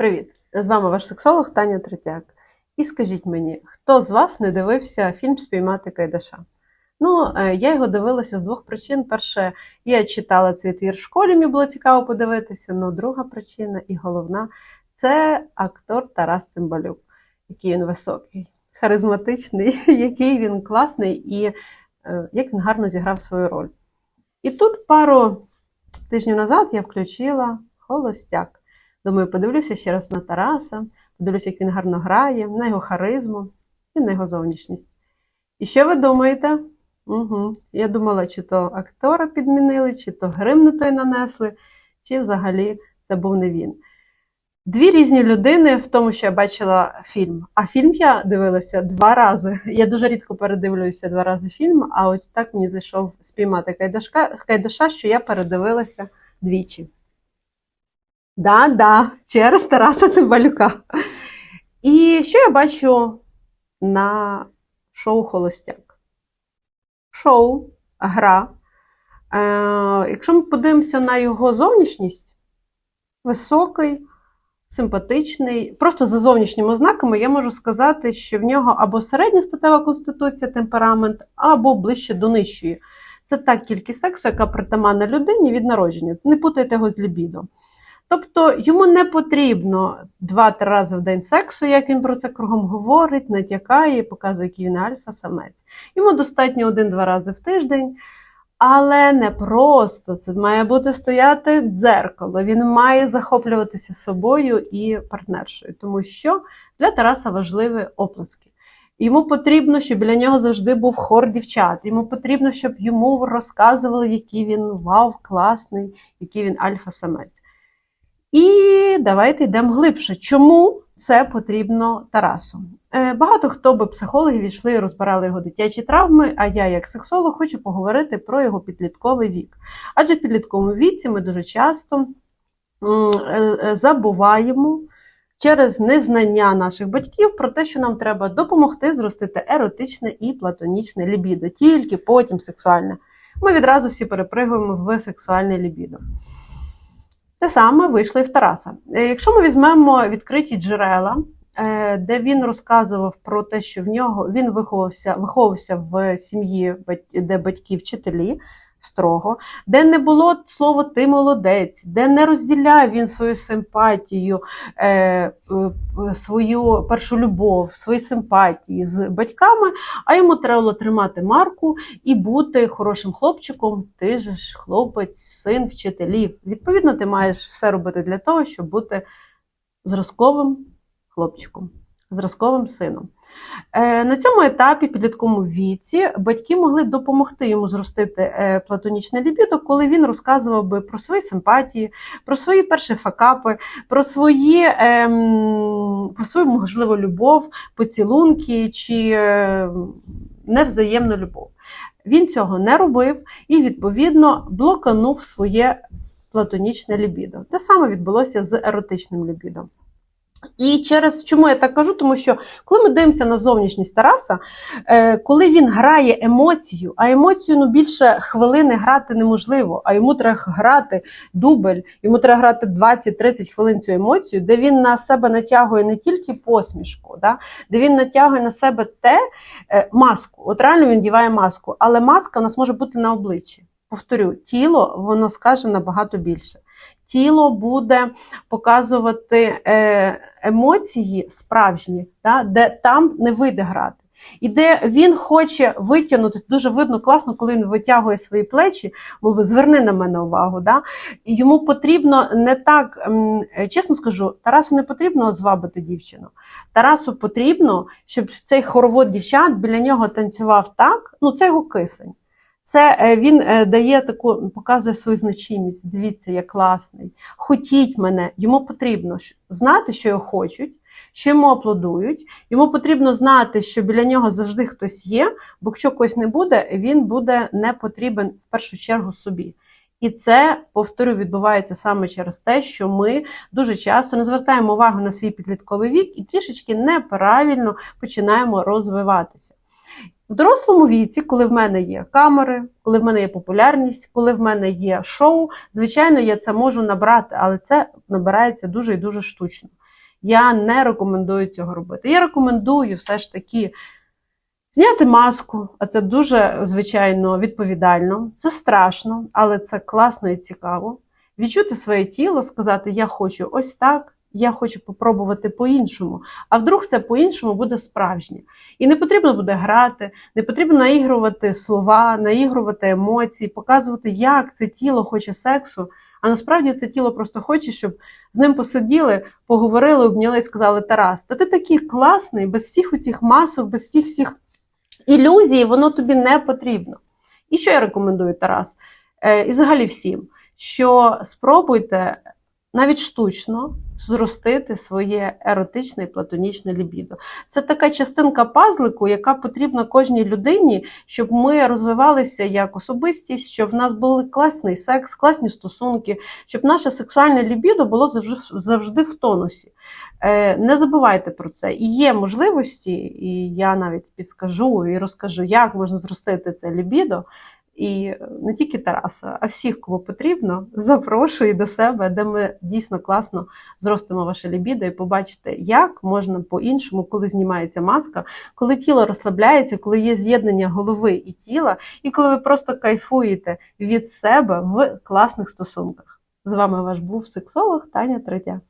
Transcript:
Привіт! З вами ваш сексолог Таня Третяк. І скажіть мені, хто з вас не дивився фільм Спіймати Кайдаша? Ну, е, я його дивилася з двох причин. Перше, я читала цей твір в школі, мені було цікаво подивитися. Ну, друга причина і головна це актор Тарас Цимбалюк, який він високий, харизматичний, який він класний і е, як він гарно зіграв свою роль. І тут пару тижнів назад я включила Холостяк. Думаю, подивлюся ще раз на Тараса, подивлюся, як він гарно грає, на його харизму і на його зовнішність. І що ви думаєте? Угу. Я думала, чи то актора підмінили, чи то грим не той нанесли, чи взагалі це був не він. Дві різні людини в тому, що я бачила фільм. А фільм я дивилася два рази. Я дуже рідко передивлююся два рази фільм, а ось так мені зайшов спіймати Кайдашка, Кайдаша, що я передивилася двічі. Да-да, через Тараса Цимбалюка. І що я бачу на шоу Холостяк? Шоу, гра. Е, якщо ми подивимося на його зовнішність, високий, симпатичний, просто за зовнішніми ознаками я можу сказати, що в нього або середня статева конституція, темперамент, або ближче до нижчої. Це та кількість сексу, яка притаманна людині від народження. Не путайте його з лібідом. Тобто йому не потрібно два-три рази в день сексу, як він про це кругом говорить, натякає, показує, який він альфа-самець. Йому достатньо один-два рази в тиждень, але не просто це має бути стояти дзеркало. Він має захоплюватися собою і партнершою, тому що для Тараса важливі оплески. Йому потрібно, щоб біля нього завжди був хор дівчат. Йому потрібно, щоб йому розказували, який він вау, класний, який він альфа-самець. І давайте йдемо глибше. Чому це потрібно Тарасу? Е, Багато хто би психологи війшли і розбирали його дитячі травми, а я, як сексолог, хочу поговорити про його підлітковий вік. Адже в підлітковому віці ми дуже часто е, е, забуваємо через незнання наших батьків про те, що нам треба допомогти зростити еротичне і платонічне лібідо, тільки потім сексуальне. Ми відразу всі перепригуємо в сексуальне лібідо. Те саме вийшло і в Тараса. Е, Якщо ми візьмемо відкриті джерела, е, де він розказував про те, що в нього він виховався, виховався в сім'ї, де батьки вчителі строго, де не було слово ти молодець, де не розділяв він свою симпатію, е, е, свою першу любов, свої симпатії з батьками, а йому треба було тримати марку і бути хорошим хлопчиком. Ти ж хлопець, син вчителів. Відповідно, ти маєш все робити для того, щоб бути зразковим хлопчиком, зразковим сином. Е, На цьому етапі, підлітковому віці, батьки могли допомогти йому зростити е, платонічне лібідо, коли він розказував би про свої симпатії, про свої перші факапи, про свої, ем, про свою можливу любов, поцілунки чи е, невзаємну любов. Він цього не робив і, відповідно, блоканув своє платонічне лібідо. Те саме відбулося з еротичним лібідом. І через чому я так кажу? Тому що коли ми дивимося на зовнішність Тараса, е, коли він грає емоцію, а емоцію ну, більше хвилини грати неможливо, а йому треба грати дубль, йому треба грати 20-30 хвилин цю емоцію, де він на себе натягує не тільки посмішку, да, де він натягує на себе те е, маску. От реально він діває маску, але маска у нас може бути на обличчі. Повторю, тіло воно скаже набагато більше. Тіло буде показувати е, емоції справжні, да, де там не вийде грати. І де він хоче витягнути, дуже видно класно, коли він витягує свої плечі, мов би, зверни на мене увагу. Да? Йому потрібно не так, е, чесно скажу, Тарасу не потрібно звабити дівчину. Тарасу потрібно, щоб цей хоровод дівчат біля нього танцював так, ну це його кисень. Це е, він е, дає таку, показує свою значимість. Дивіться, як класний. Хотіть мене. Йому потрібно знати, що його хочуть, що йому аплодують. Йому потрібно знати, що біля нього завжди хтось є, бо якщо когось не буде, він буде не потрібен в першу чергу собі. І це, повторю, відбувається саме через те, що ми дуже часто не звертаємо увагу на свій підлітковий вік і трішечки неправильно починаємо розвиватися. В дорослому віці, коли в мене є камери, коли в мене є популярність, коли в мене є шоу, звичайно, я це можу набрати, але це набирається дуже і дуже штучно. Я не рекомендую цього робити. Я рекомендую все ж таки зняти маску, а це дуже, звичайно, відповідально. Це страшно, але це класно і цікаво. Відчути своє тіло, сказати: Я хочу ось так, я хочу попробувати по-іншому. А вдруг це по-іншому буде справжнє. І не потрібно буде грати, не потрібно наігрувати слова, наігрувати емоції, показувати, як це тіло хоче сексу. А насправді це тіло просто хоче, щоб з ним посиділи, поговорили, обняли і сказали: Тарас, та ти такий класний, без всіх оцих масок, без всіх всіх ілюзій, воно тобі не потрібно. І що я рекомендую, Тарас? Е, і взагалі всім, що спробуйте навіть штучно зростити своє еротичне і платонічне лібідо. Це така частинка пазлику, яка потрібна кожній людині, щоб ми розвивалися як особистість, щоб в нас був класний секс, класні стосунки, щоб наше сексуальне лібідо було завжди, завжди в тонусі. Е, Не забувайте про це. І є можливості, і я навіть підскажу і розкажу, як можна зростити це лібідо. І не тільки Тараса, а всіх, кому потрібно, запрошую до себе, де ми дійсно класно зростимо ваше лібідо і побачите, як можна по-іншому, коли знімається маска, коли тіло розслабляється, коли є з'єднання голови і тіла, і коли ви просто кайфуєте від себе в класних стосунках. З вами ваш був сексолог Таня Третя.